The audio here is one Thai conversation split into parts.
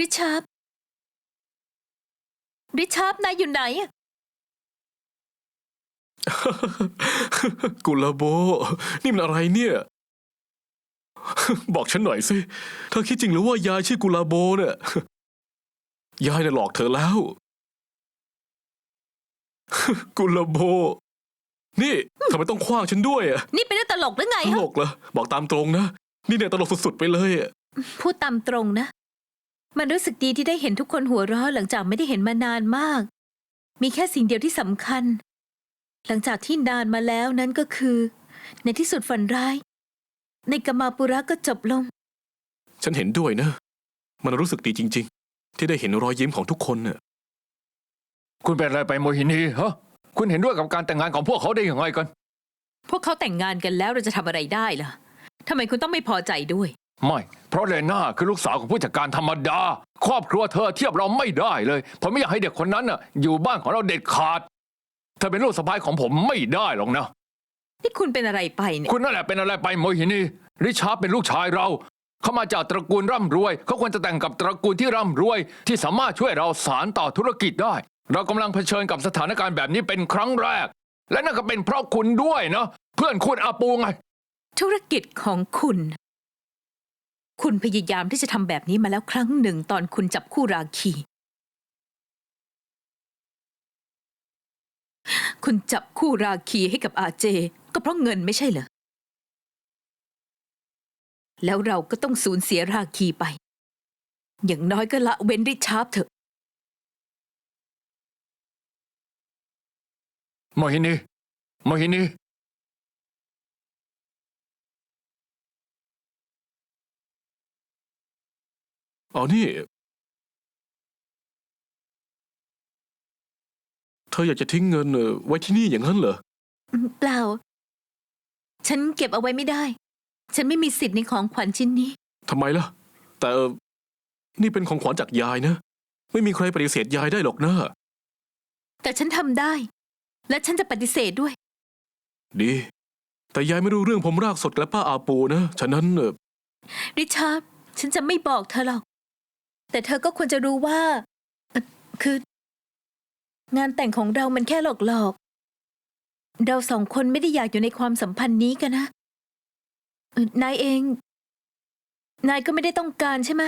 ริชาร์ดริชาร์ดนายอยู่ไหนอะกุลาโบ นี่มันอะไรเนี่ย บอกฉันหน่อยสิ เธอคิดจริงหรือว่ายายชื่อกุลาโบเนี่ย ยายน่ะหลอกเธอแล้ว กุลาโบ นี่ทำไมต้องคว้างฉันด้วยอะนี่เป็นเรื่องตลกหรือไงตฮะลกเหรอบอกตามตรงนะ นี่เนี่ยตลกสุดๆไปเลยอะ พูดตามตรงนะ มันรู้สึกดีที่ได้เห็นทุกคนหัวเราะหลังจากไม่ได้เห็นมานานมาก มีแค่สิ่งเดียวที่สำคัญ หลังจากที่นานมาแล้วนั้นก็คือ ในที่สุดฝันร้าย ในกามาปุระก็จบลง ฉันเห็นด้วยนะ มันรู้สึกดีจริง ๆ ที่ได้เห็นรอยยิ้มของทุกคนน่ะคุณเป็นอะไรไปโมหินีฮะคุณเห็นด้วยกับการแต่งงานของพวกเขาได้ยังไงกัน พวกเขาแต่งงานกันแล้วเราจะทำอะไรได้ล่ะทำไมคุณต้องไม่พอใจด้วย ไม่ เพราะเลน่าคือลูกสาวของผู้จัดการธรรมดา ครอบครัวเธอเทียบเราไม่ได้เลย ผมไม่อยากให้เด็กคนนั้นน่ะอยู่บ้านของเราเด็ดขาด เธอเป็นลูกสะใภ้ของผมไม่ได้หรอกนะ นี่คุณเป็นอะไรไปเนี่ย คุณนั่นแหละเป็นอะไรไปโมหินีริชาร์ดเป็นลูกชายเรา เขามาจากตระกูลร่ำรวย เขาควรจะแต่งกับตระกูลที่ร่ำรวย ที่สามารถช่วยเราสารต่อธุรกิจได้ เรากำลังเผชิญกับสถานการณ์แบบนี้เป็นครั้งแรก และนั่นก็เป็นเพราะคุณด้วยนะเพื่อนคุณอาปูไง ธุรกิจของคุณ คุณพยายามที่จะทำแบบนี้มาแล้วครั้งหนึ่งตอนคุณจับคู่ราคี คุณจับคู่ราคีให้กับอาเจ ก็เพราะเงินไม่ใช่เหรอ แล้วเราก็ต้องสูญเสียราคีไป อย่างน้อยก็ละเว้นริชาร์ดเถอะ โมหินีโมหินี อ๋อนี่ เธออยากจะทิ้งเงินเอ่อไว้ที่นี่อย่างนั้นเหรอเปล่า ฉันเก็บเอาไว้ไม่ได้ ฉันไม่มีสิทธิ์ในของขวัญชิ้นนี้ ทำไมล่ะ แต่เอ่อนี่เป็นของขวัญจากยายนะ ไม่มีใครปฏิเสธยายได้หรอกนะ แต่ฉันทำได้ และฉันจะปฏิเสธด้วย ดี แต่ยายไม่รู้เรื่องผมรากสดและป้าอาปูนะ ฉะนั้นเอ่อริชาร์ดฉันจะไม่บอกเธอหรอก แต่เธอก็ควรจะรู้ว่า คือ งานแต่งของเรามันแค่หลอกๆเราสองคนไม่ได้อยากอยู่ในความสัมพันธ์นี้กันนะ นายเอง นายก็ไม่ได้ต้องการใช่ไหม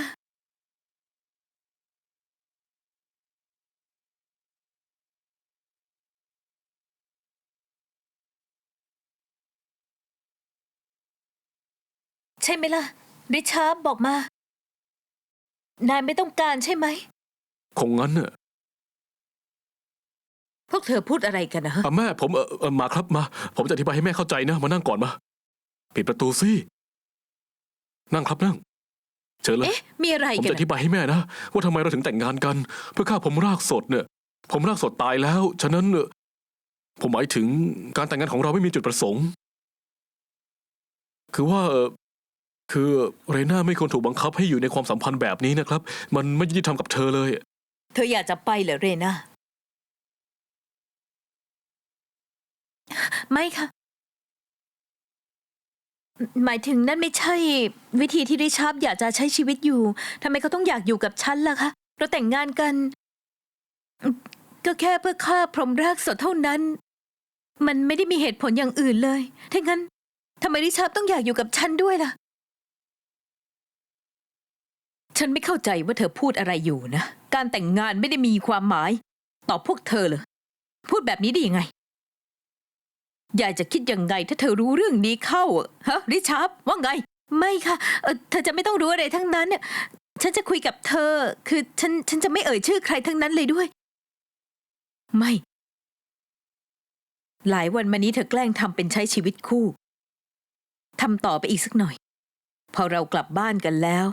ใช่ไหมล่ะ ริชาร์ดบอกมา นายไม่ต้องการใช่ไหม คงงั้นน่ะพวกเธอพูดอะไรกันนะฮะ อะแม่ผมเออเออมาครับมา ผมจะอธิบายให้แม่เข้าใจนะ มานั่งก่อนมาปิดประตูสินั่งครับนั่งเชิญเลย เอ๊ะ มีอะไรผมกันจะอนะธิบายให้แม่นะ ว่าทำไมเราถึงแต่งงานกัน เพื่อฆ่าผมรากสดเนี่ย ผมรากสดตายแล้ว ฉะนั้นเอ่อผมหมายถึงการแต่งงานของเราไม่มีจุดประสงค์ คือว่าเอ่อ คือเรน่าไม่ควรถูกบังคับให้อยู่ในความสัมพันธ์แบบนี้นะครับ มันไม่ยุติธรรมกับเธอเลย เธออยากจะไปเหรอเรน่าไม่ค่ะ หมายถึงนั่นไม่ใช่ วิธีที่ริชาร์ดอยากจะใช้ชีวิตอยู่ทำไมเขาต้องอยากอยู่กับฉันล่ะคะเราแต่งงานกัน ก็แค่เพื่อฆ่าพรหมรากสดเท่านั้น มันไม่ได้มีเหตุผลอย่างอื่นเลยถ้างั้นทำไมริชาร์ดต้องอยากอยู่กับฉันด้วยล่ะ ฉันไม่เข้าใจว่าเธอพูดอะไรอยู่นะ การแต่งงานไม่ได้มีความหมาย ต่อพวกเธอเลยพูดแบบนี้ได้ยังไง ยายจะคิดยังไงถ้าเธอรู้เรื่องนี้เข้าอะฮะริชาร์ดว่าไง ไม่ค่ะเอ่อเธอจะไม่ต้องรู้อะไรทั้งนั้นเนี่ยฉันจะคุยกับเธอ คือฉันฉันจะไม่เอ่ยชื่อใครทั้งนั้นเลยด้วย ไม่ หลายวันมานี้เธอแกล้งทำเป็นใช้ชีวิตคู่ทำต่อไปอีกสักหน่อย พอเรากลับบ้านกันแล้ว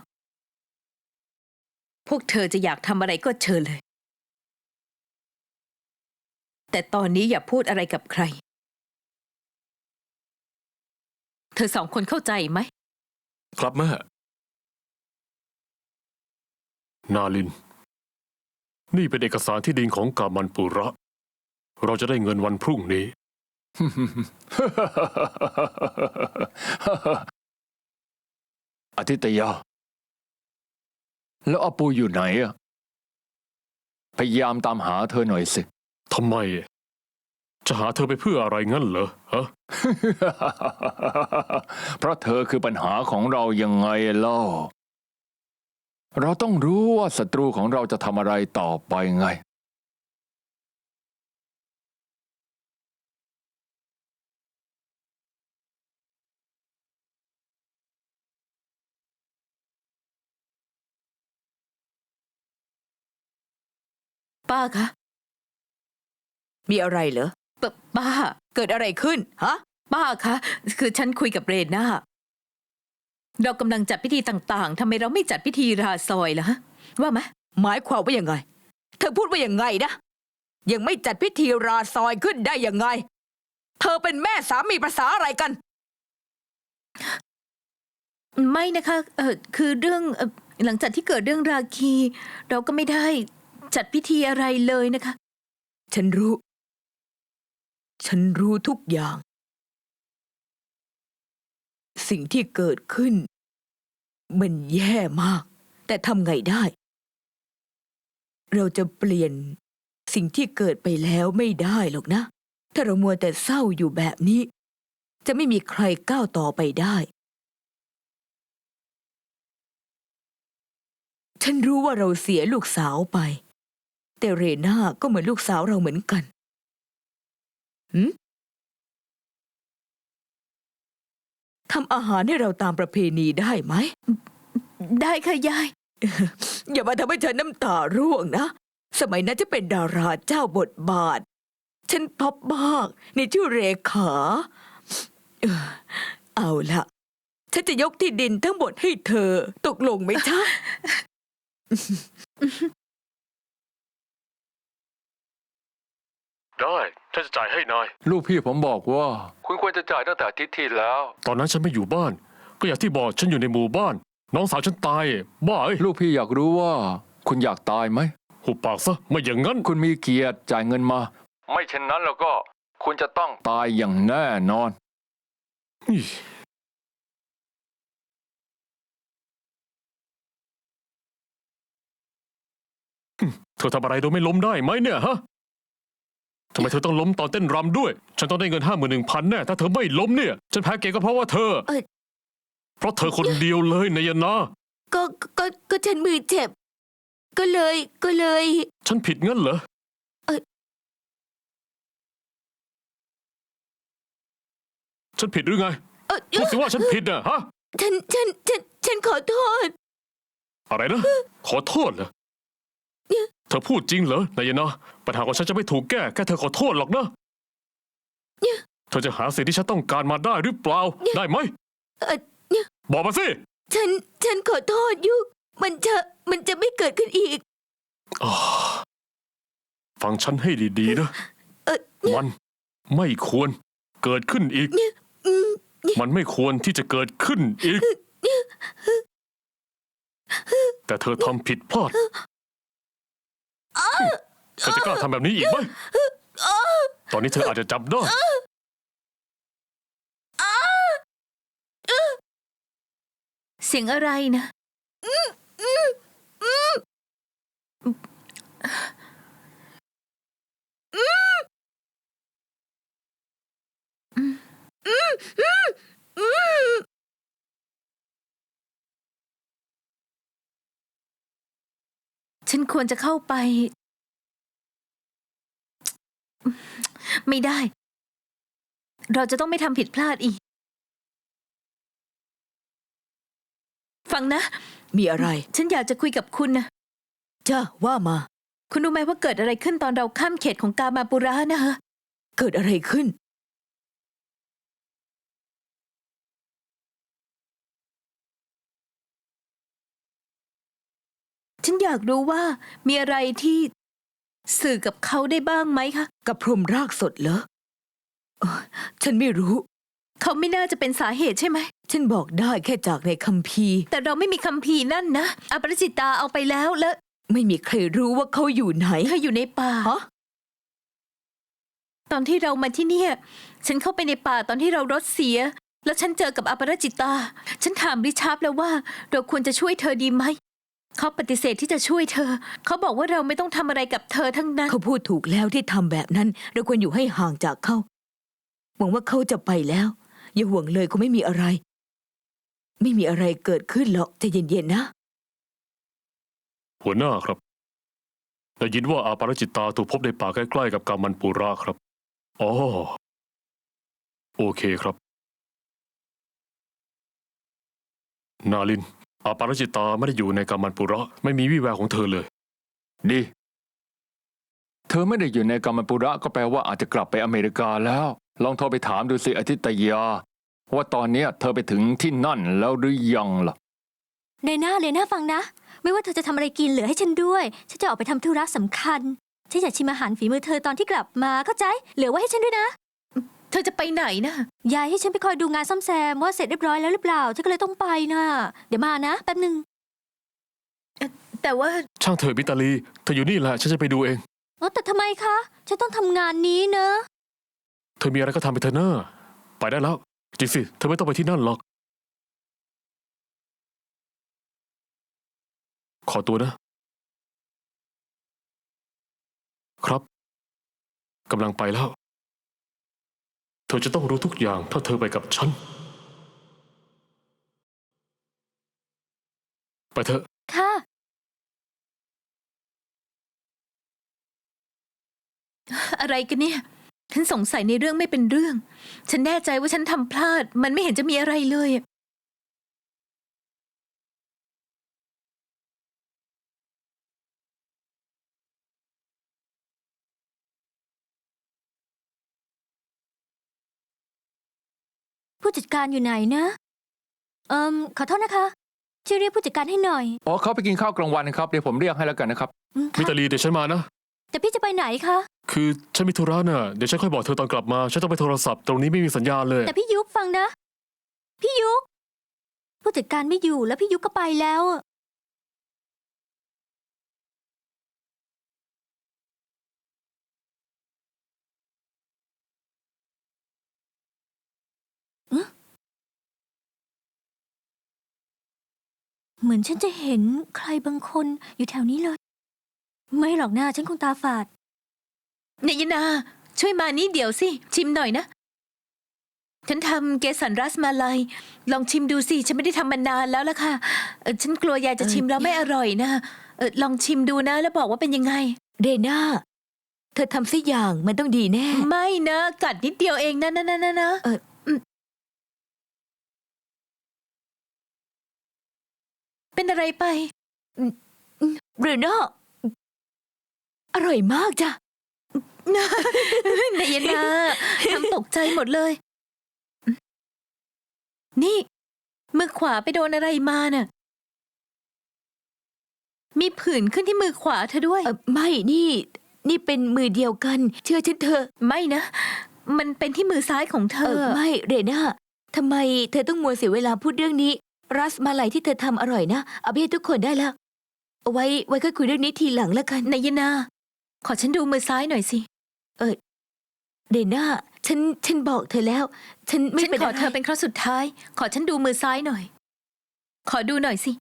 พวกเธอจะอยากทำอะไรก็เชิญเลย แต่ตอนนี้อย่าพูดอะไรกับใคร เธอสองคนเข้าใจไหม ครับแม่ นาลิน นี่เป็นเอกสารที่ดินของกามันปุระ เราจะได้เงินวันพรุ่งนี้ อาทิตยา แล้วอาปูอยู่ไหนอะพยายามตามหาเธอหน่อยสิ ทำไม จะหาเธอไปเพื่ออะไรงั้นเหรอฮะ เพราะเธอคือปัญหาของเรายังไงเล่า เราต้องรู้ว่าศัตรูของเราจะทำอะไรต่อไปไง ป้าคะมีอะไรเหรอปป้า เกิดอะไรขึ้นฮะป้าคะ คือฉันคุยกับเรนน่าเรากำลังจัดพิธีต่างๆทำไมเราไม่จัดพิธีราซอยล่ะฮะว่าไหมหมายความว่ายังไง เธอพูดว่ายังไงนะยังไม่จัดพิธีราซอยขึ้นได้ยังไง เธอเป็นแม่สามีภาษาอะไรกัน ไม่นะคะเออคือเรื่องเอ่อหลังจากที่เกิดเรื่องราคี เราก็ไม่ได้ จัดพิธีอะไรเลยนะคะ ฉันรู้ ฉันรู้ทุกอย่าง สิ่งที่เกิดขึ้น มันแย่มาก แต่ทำไงได้ เราจะเปลี่ยนสิ่งที่เกิดไปแล้วไม่ได้หรอกนะ ถ้าเรามัวแต่เศร้าอยู่แบบนี้ จะไม่มีใครก้าวต่อไปได้ฉันรู้ว่าเราเสียลูกสาวไป แต่เรน่าก็เหมือนลูกสาวเราเหมือนกันหืมทำอาหารให้เราตามประเพณีได้ไหม ได้ค่ะยาย อย่ามาทำให้ฉันน้ำตาร่วงนะ สมัยนั้นจะเป็นดาราเจ้าบทบาท ฉันพบมากในชื่อเรขาเอ่อเอาละฉันจะยกที่ดินทั้งหมดให้เธอ ตกลงไหมจ๊ะ ได้ฉันจะจ่ายให้นาย ลูกพี่ผมบอกว่า คุณควรจะจ่ายตั้งแต่อาทิตย์ที่แล้ว ตอนนั้นฉันไม่อยู่บ้าน ก็อย่างที่บอกฉันอยู่ในหมู่บ้าน น้องสาวฉันตาย บ้าเอ้ยลูกพี่อยากรู้ว่า คุณอยากตายไหม หุบปากซะไม่อย่างนั้น คุณมีเกียรติจ่ายเงินมา ไม่เช่นนั้นแล้วก็คุณจะต้องตายอย่างแน่นอน นี่หึเธอทำอะไรโดยไม่ล้มได้ไหมเนี่ยฮะ ทำไมเธอต้องล้มตอนเต้นรำด้วย ฉันต้องได้เงินห้าหมื่นหนึ่งพันแน่ ถ้าเธอไม่ล้มเนี่ย ฉันแพ้เกมก็เพราะว่าเธอ เอ้ย เพราะเธอคนเดียวเลยนายนา ก็ก็ก็ฉันมือเจ็บ ก็เลยก็เลย ฉันผิดงั้นเหรอ เอ้ย ฉันผิดหรือไง เออพูดสิว่าฉันผิดอะฮะ ฉันฉันฉันฉันขอโทษ อะไรนะ ขอโทษเหรอ เธอพูดจริงเหรอนายนาปัญหาของฉันจะไม่ถูกแก้แค่เธอขอโทษหรอกนะ เธอจะหาสิ่งที่ฉันต้องการมาได้หรือเปล่า ได้ไหม เอ่อบอกมาสิ ฉัน ฉันขอโทษยุก มันจะ มันจะไม่เกิดขึ้นอีกอ่าฟังฉันให้ดีๆนะ เออมันไม่ควรเกิดขึ้นอีก อืมมันไม่ควรที่จะเกิดขึ้นอีก แต่เธอทำผิดพลาด เธอจะกล้าทำแบบนี้อีกไหมตอนนี้เธออาจจะจับได้เสียงอะไรนะ ฉันควรจะเข้าไป ไม่ได้ เราจะต้องไม่ทำผิดพลาดอีก ฟังนะ มีอะไร ฉันอยากจะคุยกับคุณนะ จ้าว่ามา คุณรู้ไหมว่าเกิดอะไรขึ้นตอนเราข้ามเขตของกามาปุระนะฮะ เกิดอะไรขึ้น ฉันอยากรู้ว่ามีอะไรที่ สื่อกับเขาได้บ้างไหมคะ กับพรหมรากสดเหรอเอ่อฉันไม่รู้ เขาไม่น่าจะเป็นสาเหตุใช่ไหม ฉันบอกได้แค่จากในคัมภีร์ แต่เราไม่มีคำพีร์นั่นนะอปรจิตาเอาไปแล้วแล้วไม่มีใครรู้ว่าเขาอยู่ไหนเธออยู่ในป่า ฮะ ตอนที่เรามาที่เนี่ย ฉันเข้าไปในป่าตอนที่เรารถเสีย แล้วฉันเจอกับอปรจิตา ฉันถามริชาร์ดแล้วว่า เราควรจะช่วยเธอดีไหม เขาปฏิเสธที่จะช่วยเธอ เขาบอกว่าเราไม่ต้องทำอะไรกับเธอทั้งนั้น เขาพูดถูกแล้วที่ทำแบบนั้น เราควรอยู่ให้ห่างจากเขา หวังว่าเขาจะไปแล้ว อย่าห่วงเลยเขาไม่มีอะไร ไม่มีอะไรเกิดขึ้นหรอกใจเย็นๆนะ หัวหน้าครับ ได้ยินว่าอาปาราจิตตาถูกพบในป่าใกล้ๆกับกามันปุระครับ อ๋อ โอเคครับ นาลิน อาปาราจิตตาไม่ได้อยู่ในกามันปุระ ไม่มีวี่แววของเธอเลย ดี เธอไม่ได้อยู่ในกัมมันปุระก็แปลว่าอาจจะกลับไปอเมริกาแล้ว ลองโทรไปถามดูสิอาทิตยา ว่าตอนเนี้ยเธอไปถึงที่นั่นแล้วหรือยังล่ะเลน่าเลน่าฟังนะ ไม่ว่าเธอจะทำอะไรกินเหลือให้ฉันด้วย ฉันจะออกไปทำธุระสำคัญ ฉันอยากชิมอาหารฝีมือเธอตอนที่กลับมาเข้าใจ เหลือไว้ให้ฉันด้วยนะเธอจะไปไหนนะยายให้ฉันไปคอยดูงานซ่อมแซมว่าเสร็จเรียบร้อยแล้วหรือเปล่า ฉันก็เลยต้องไปนะเดี๋ยวมานะแป๊บหนึ่งแต่ว่า ช่างเถอะมิตาลี เธออยู่นี่แหละ ฉันจะไปดูเอง เอ้าแต่ทำไมคะ ฉันต้องทำงานนี้เนอะเธอมีอะไรก็ทำไปเถอะเนอะไปได้แล้ว จริงสิ เธอไม่ต้องไปที่นั่นหรอก ขอตัวนะ ครับกำลังไปแล้ว เธอจะต้องรู้ทุกอย่างถ้าเธอไปกับฉัน ไปเถอะ ค่ะ อะไรกันเนี่ย ฉันสงสัยในเรื่องไม่เป็นเรื่อง ฉันแน่ใจว่าฉันทำพลาด มันไม่เห็นจะมีอะไรเลย ผู้จัดการอยู่ไหนนะ เอิมขอโทษนะคะช่วยเรียกผู้จัดการให้หน่อยอ๋อเขาไปกินข้าวกลางวันครับเดี๋ยวผมเรียกให้แล้วกันนะครับ อืมมิค่ะตาลีเดี๋ยวฉันมานะ แต่พี่จะไปไหนคะ คือฉันมีธุระน่ะเดี๋ยวฉันค่อยบอกเธอตอนกลับมา ฉันต้องไปโทรศัพท์ตรงนี้ไม่มีสัญญาณเลย แต่พี่ยุกฟังนะ พี่ยุกผู้จัดการไม่อยู่แล้วพี่ยุกก็ไปแล้วอะ เหมือนฉันจะเห็นใครบางคนอยู่แถวนี้เลย ไม่หรอกนะฉันคงตาฝาดเนยนา ช่วยมานี่เดี๋ยวสิ ชิมหน่อยนะ ฉันทำเกสันรัสมาลัยลองชิมดูสิ ฉันไม่ได้ทำมานานแล้วล่ะค่ะเอ่อฉันกลัวยายจะชิมแล้วไม่อร่อยนะเออลองชิมดูนะ แล้วบอกว่าเป็นยังไง เรน่า เธอทำสักอย่างมันต้องดีแน่ ไม่นะ กัดนิดเดียวเองนะนะนะนะนะ เออ เป็นอะไรไปเรน่าอร่อยมากจ้ะนายนาทำตกใจหมดเลย นี่มือขวาไปโดนอะไรมาน่ะ มีผื่นขึ้นที่มือขวาเธอด้วยเออไม่นี่ นี่เป็นมือเดียวกัน เชื่อฉันเถอะไม่นะ มันเป็นที่มือซ้ายของเธเอออไม่เรน่าทำไมเธอต้องมัวเสียเวลาพูดเรื่องนี้ รัสมาลัยที่เธอทำอร่อยนะ เอาไปให้ทุกคนได้แล้วเอาไว้ไว้ค่อยคุยเรื่องนี้ทีหลังแล้วกันนายนา ขอฉันดูมือซ้ายหน่อยสิเรน่าฉันฉันบอกเธอแล้ว ฉันไม่ฉันเป็นขออะไรเธอเป็นครั้งสุดท้าย ขอฉันดูมือซ้ายหน่อย ขอดูหน่อยสิ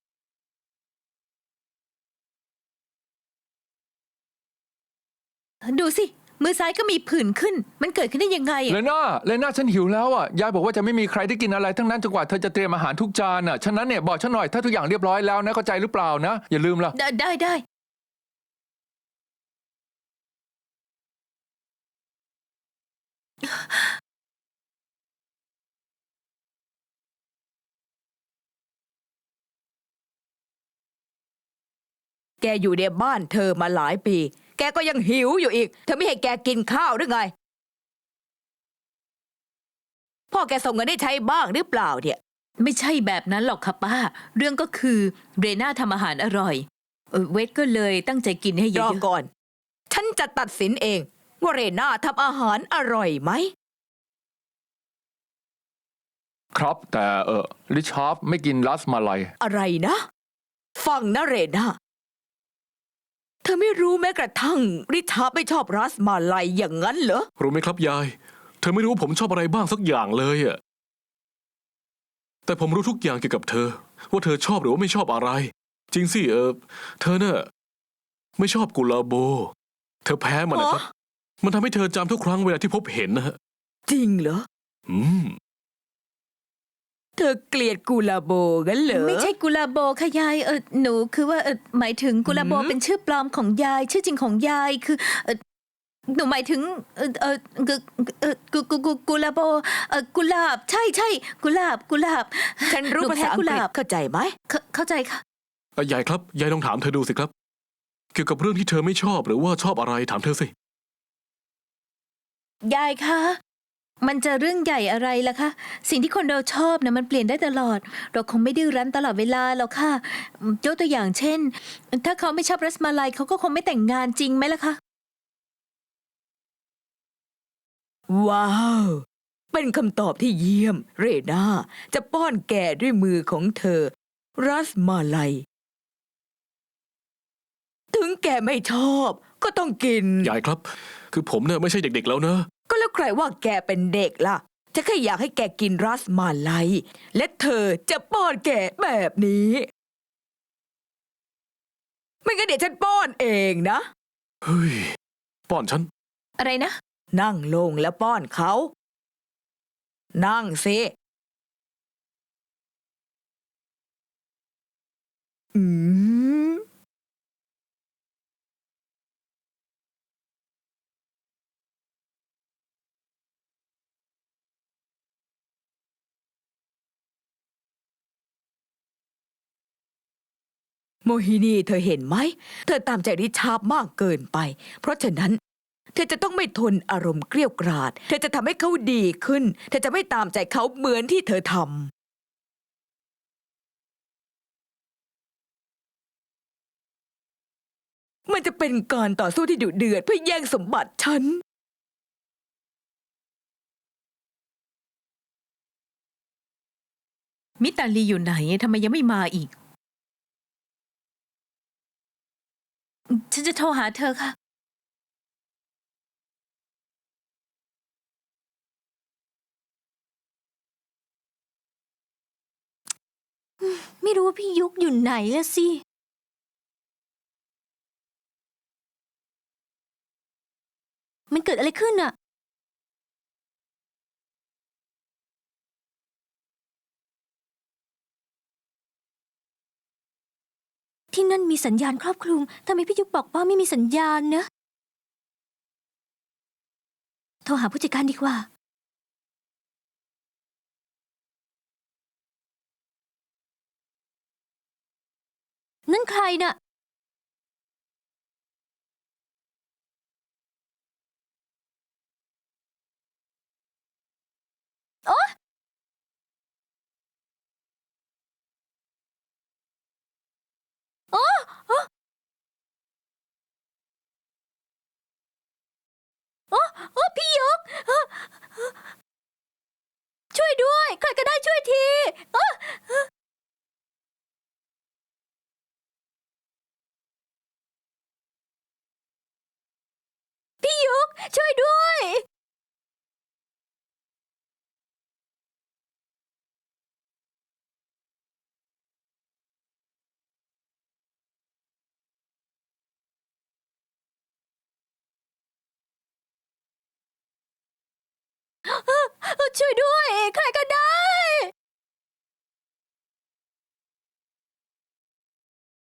ดูสิ มือซ้ายก็มีผื่นขึ้น มันเกิดขึ้นได้ยังไงอะเลน่าเลน่าฉันหิวแล้วอะ ยายบอกว่าจะไม่มีใครได้กินอะไรทั้งนั้นจนกว่าเธอจะเตรียมอาหารทุกจานอะ ฉะนั้นเนี่ยบอกฉันหน่อยถ้าทุกอย่างเรียบร้อยแล้วนะเข้าใจหรือเปล่านะ อย่าลืมล่ะ ได้ได้ได้ แกอยู่ในบ้านเธอมาหลายปี แกก็ยังหิวอยู่อีก เธอไม่ให้แกกินข้าวหรือไง พ่อแกส่งเงินให้ใช้บ้างหรือเปล่าเนี่ย ไม่ใช่แบบนั้นหรอกค่ะป้า เรื่องก็คือเรน่าทำอาหารอร่อยเอ่อเวทก็เลยตั้งใจกินให้เยรออะก่อน ฉันจะตัดสินเอง ว่าเรน่าทำอาหารอร่อยไหม ครับ แต่เออริชาร์ดไม่กินรัสมาลัย อะไรนะ ฟังนะเรน่า เธอไม่รู้แม้กระทั่งริชาร์ดไม่ชอบรัสมาลัยอย่างนั้นเหรอ รู้ไหมครับยาย เธอไม่รู้ว่าผมชอบอะไรบ้างสักอย่างเลยอะแต่ผมรู้ทุกอย่างเกี่ยวกับเธอ ว่าเธอชอบหรือว่าไม่ชอบอะไร จริงสิเออ เธอเน่ะไม่ชอบกุลาโบ เธอแพ้มันนะครับ มันทำให้เธอจำทุกครั้งเวลาที่พบเห็นนะฮะจริงเหรอ อืม เธอเกลียดกูลาโบกันเหรอ ไม่ใช่กุลาโบค่ะยายเออหนูคือว่าเออหมายถึงกุลาโบหืมเป็นชื่อปลอมของยาย ชื่อจริงของยายคือเออหนูหมายถึงเออเออกุเออกุกุกุกุลาโบเออกุหลาบ ใช่ใช่กุหลาบกุหลาบฉันรู้หนูภาแพ้ษาอังกุกหฤษลาบเข้าใจไหมเข้าเข้าใจค่ะเอ่อยายครับยายลองถามเธอดูสิครับ เกี่ยวกับเรื่องที่เธอไม่ชอบหรือว่าชอบอะไรถามเธอสิยายคะ มันจะเรื่องใหญ่อะไรล่ะคะ สิ่งที่คนเราชอบนะมันเปลี่ยนได้ตลอด เราคงไม่ดื้อรั้นตลอดเวลาหรอกค่ะยกตัวอย่างเช่น ถ้าเขาไม่ชอบรัสมาลัยเขาก็คงไม่แต่งงานจริงไหมล่ะคะ ว้าว เป็นคำตอบที่เยี่ยม เรนาจะป้อนแกด้วยมือของเธอ รัสมาลัย ถึงแกไม่ชอบ ก็ต้องกิน ยายครับ คือผมเนี่ยไม่ใช่เด็กๆแล้วนะก็ แล้วใครว่าแกเป็นเด็กล่ะจะแค่อยากให้แกกินรัสมาลัย และเธอจะป้อนแกแบบนี้ ไม่งั้นเดี๋ยวฉันป้อนเองนะ เฮ้ย ป้อนฉัน อะไรนะ นั่งลงแล้วป้อนเขา นั่งสิอืม โมฮินีเธอเห็นไหม เธอตามใจริชาร์ดมากเกินไป เพราะฉะนั้น เธอจะต้องไม่ทนอารมณ์เกลี้ยวกราด เธอจะทำให้เขาดีขึ้น เธอจะไม่ตามใจเขาเหมือนที่เธอทำมันจะเป็นการต่อสู้ที่ดุเดือดเพื่อแย่งสมบัติฉัน มิตาลีอยู่ไหนทำไมยังไม่มาอีก ฉันจะโทรหาเธอค่ะ ไม่รู้ว่าพี่ยุกอยู่ไหนละสิ มันเกิดอะไรขึ้นอะ ที่นั่นมีสัญญาณครอบคลุมทำไมพี่ยุกบอกว่าไม่มีสัญญาณนะ โทรหาผู้จัดการดีกว่า นั่นใครน่ะ โอ๊ะโอ๊ะโอ๊ะโอ๊ะโอ๊ะพี่ยกโอ๊ะช่วยด้วย ใค รก็ได้ช่วยทีโอ๊ะพี่ยุก ช่วยด้วย ช่วยด้วย ใครก็ได้